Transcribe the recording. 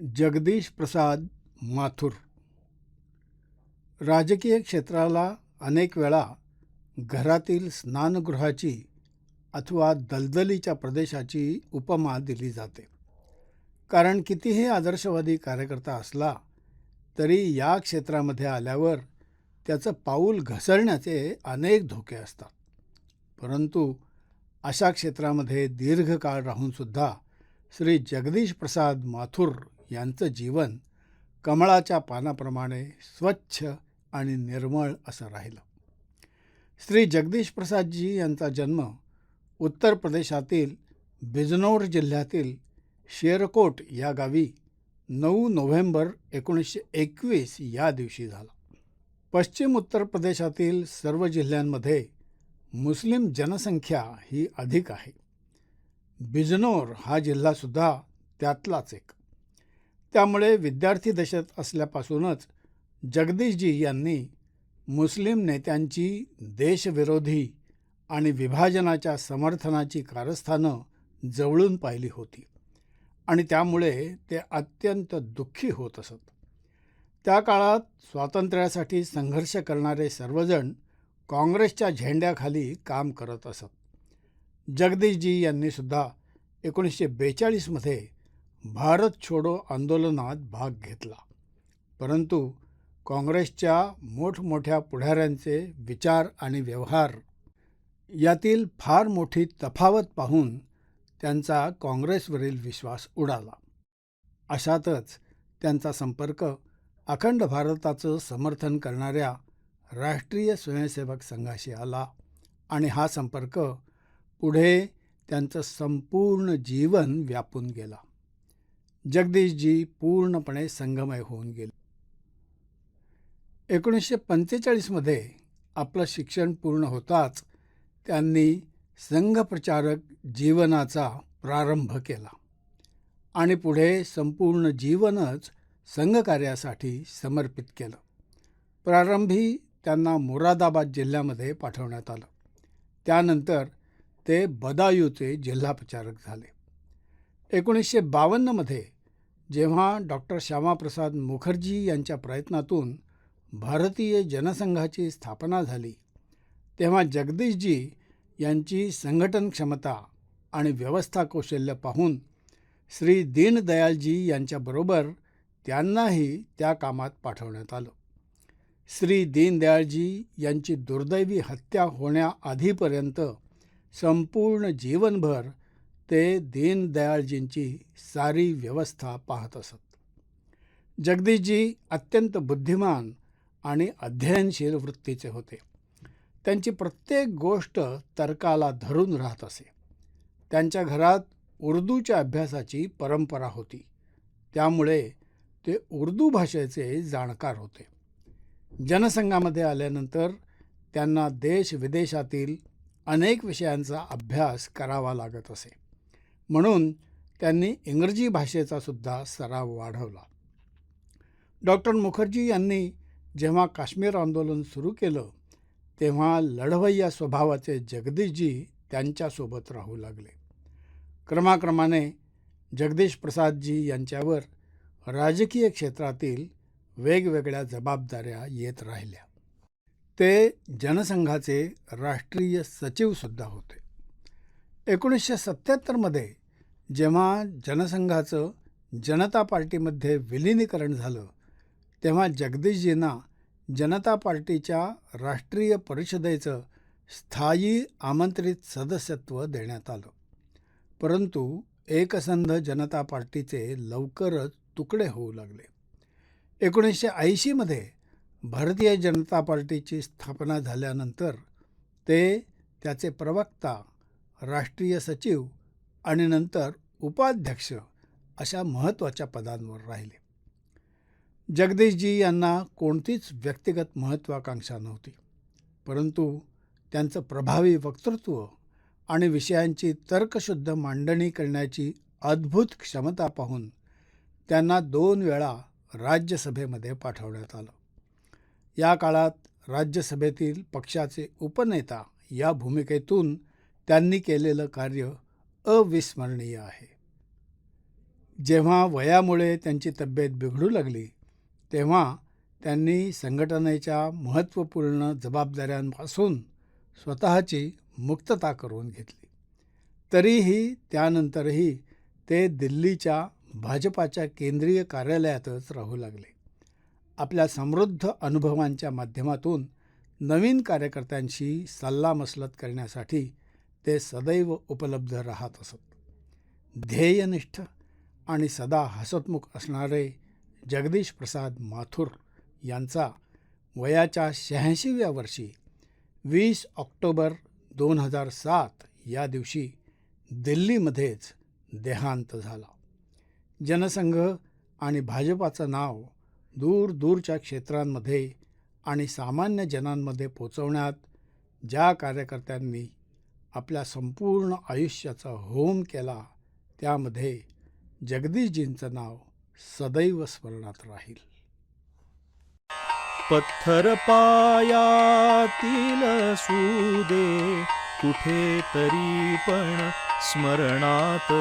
जगदीश प्रसाद माथुर. राजकीय क्षेत्राला अनेक वेळा घरातील स्नानगृहाची अथवा दलदलीच्या प्रदेशाची उपमा दिली जाते. कारण कितीही आदर्शवादी कार्यकर्ता असला तरी या क्षेत्रामध्ये आल्यावर त्याचं पाऊल घसरण्याचे अनेक धोके असतात. परंतु अशा क्षेत्रामध्ये दीर्घकाळ राहूनसुद्धा श्री जगदीश प्रसाद माथुर यांचं जीवन कमळाच्या पानाप्रमाणे स्वच्छ आणि निर्मळ असं राहिलं. श्री जगदीश प्रसादजी यांचा जन्म उत्तर प्रदेशातील बिजनौर जिल्ह्यातील शेरकोट या गावी नऊ नोव्हेंबर एकोणीसशे एकवीस या दिवशी झाला. पश्चिम उत्तर प्रदेशातील सर्व जिल्ह्यांमध्ये मुस्लिम जनसंख्या ही अधिक आहे. बिजनोर हा जिल्हासुद्धा त्यातलाच एक. त्यामुळे विद्यार्थी दशेत असल्यापासूनच जगदीशजी यांनी मुस्लिम नेत्यांची देशविरोधी आणि विभाजनाच्या समर्थनाची कारस्थानं जवळून पाहिली होती. आणि त्यामुळे ते अत्यंत दुःखी होत असत. त्या काळात स्वातंत्र्यासाठी संघर्ष करणारे सर्वजण काँग्रेसच्या झेंड्याखाली काम करत असत. जगदीशजी यांनीसुद्धा एकोणीसशे बेचाळीसमध्ये भारत छोडो आंदोलनात भाग घेतला. परंतु काँग्रेसच्या मोठमोठ्या पुढाऱ्यांचे विचार आणि व्यवहार यातील फार मोठी तफावत पाहून त्यांचा काँग्रेसवरील विश्वास उडाला. अशातच त्यांचा संपर्क अखंड भारताचं समर्थन करणाऱ्या राष्ट्रीय स्वयंसेवक संघाशी आला आणि हा संपर्क पुढे त्यांचं संपूर्ण जीवन व्यापून गेला. जगदीशजी पूर्णपणे संगमय होऊन गेले. एकोणीसशे पंचेचाळीसमध्ये आपलं शिक्षण पूर्ण होताच त्यांनी संघप्रचारक जीवनाचा प्रारंभ केला. आणि पुढे संपूर्ण जीवनच संघकार्यासाठी समर्पित केलं. प्रारंभी त्यांना मोरादाबाद जिल्ह्यामध्ये पाठवण्यात आलं. त्यानंतर ते बदायूचे जिल्हाप्रचारक झाले. एकोणीसशे बावन्नमध्ये जेव्हा डॉक्टर श्यामाप्रसाद मुखर्जी यांच्या प्रयत्नातून भारतीय जनसंघाची स्थापना झाली तेव्हा जगदीशजी यांची संघटन क्षमता आणि व्यवस्था कौशल्य पाहून श्री दीनदयालजी यांच्याबरोबर त्यांनाही त्या कामात पाठवण्यात आलं. श्री दीनदयाळजी यांची दुर्दैवी हत्या होण्याआधीपर्यंत संपूर्ण जीवनभर ते दीनदयाळजींची सारी व्यवस्था पाहत असत. जगदीशजी अत्यंत बुद्धिमान आणि अध्ययनशील वृत्तीचे होते. त्यांची प्रत्येक गोष्ट तर्काला धरून राहत असे. त्यांच्या घरात उर्दूच्या अभ्यासाची परंपरा होती. त्यामुळे ते उर्दू भाषेचे जाणकार होते. जनसंघामध्ये आल्यानंतर त्यांना देश विदेशातील अनेक विषयांचा अभ्यास करावा लागत असे. म्हणून त्यांनी इंग्रजी भाषेचा सुद्धा सराव वाढवला. डॉक्टर मुखर्जी यांनी जेव्हा काश्मीर आंदोलन सुरू केलं तेव्हा लढवय्या स्वभावाचे जगदीशजी त्यांच्यासोबत राहू लागले. क्रमाक्रमाने जगदीश प्रसादजी यांच्यावर राजकीय क्षेत्रातील वेगवेगळ्या जबाबदाऱ्या येत राहिल्या. ते जनसंघाचे राष्ट्रीय सचिवसुद्धा होते. एकोणीसशे सत्त्याहत्तरमध्ये जेव्हा जनसंघाचं जनता पार्टीमध्ये विलीनीकरण झालं तेव्हा जगदीशजींना जनता पार्टीच्या राष्ट्रीय परिषदेचं स्थायी आमंत्रित सदस्यत्व देण्यात आलं. परंतु एकसंध जनता पार्टीचे लवकरच तुकडे होऊ लागले. एकोणीसशे ऐंशीमध्ये भारतीय जनता पार्टीची स्थापना झाल्यानंतर ते त्याचे प्रवक्ता राष्ट्रीय सचिव आणि नंतर उपाध्यक्ष अशा महत्त्वाच्या पदांवर राहिले. जगदीशजी यांना कोणतीच व्यक्तिगत महत्त्वाकांक्षा नव्हती परंतु त्यांचं प्रभावी वक्तृत्व आणि विषयांची तर्कशुद्ध मांडणी करण्याची अद्भुत क्षमता पाहून त्यांना दोन वेळा राज्यसभेमध्ये पाठवण्यात आलं. या काळात राज्यसभेतील पक्षाचे उपनेता या भूमिकेतून त्यांनी केलेलं कार्य अविस्मरणीय आहे. जेव्हा वयामुळे त्यांची तब्येत बिघडू लागली तेव्हा त्यांनी संघटनेच्या महत्त्वपूर्ण जबाबदाऱ्यांपासून स्वतःची मुक्तता करून घेतली. तरीही त्यानंतरही ते दिल्लीच्या भाजपाच्या केंद्रीय कार्यालयातच राहू लागले. आपल्या समृद्ध अनुभवांच्या माध्यमातून नवीन कार्यकर्त्यांशी सल्लामसलत करण्यासाठी ते सदैव उपलब्ध राहत असत. ध्येयनिष्ठ आणि सदा हसतमुख असणारे जगदीश प्रसाद माथुर यांचा वयाच्या शहाऐंशीव्या वर्षी वीस ऑक्टोबर दोन हजार सात या दिवशी दिल्लीमध्येच देहांत झाला. जनसंघ आणि भाजपाचं नाव दूर दूरच्या क्षेत्रांमध्ये आणि सामान्य जनांमध्ये पोचवण्यात ज्या कार्यकर्त्यांनी आपल्या संपूर्ण आयुष्याचा होम केला त्यामध्ये जगदीशजींचं नाव सदैव स्मरणात राहील. पत्थर पायातील सुदे कुठे तरी पण स्मरणात.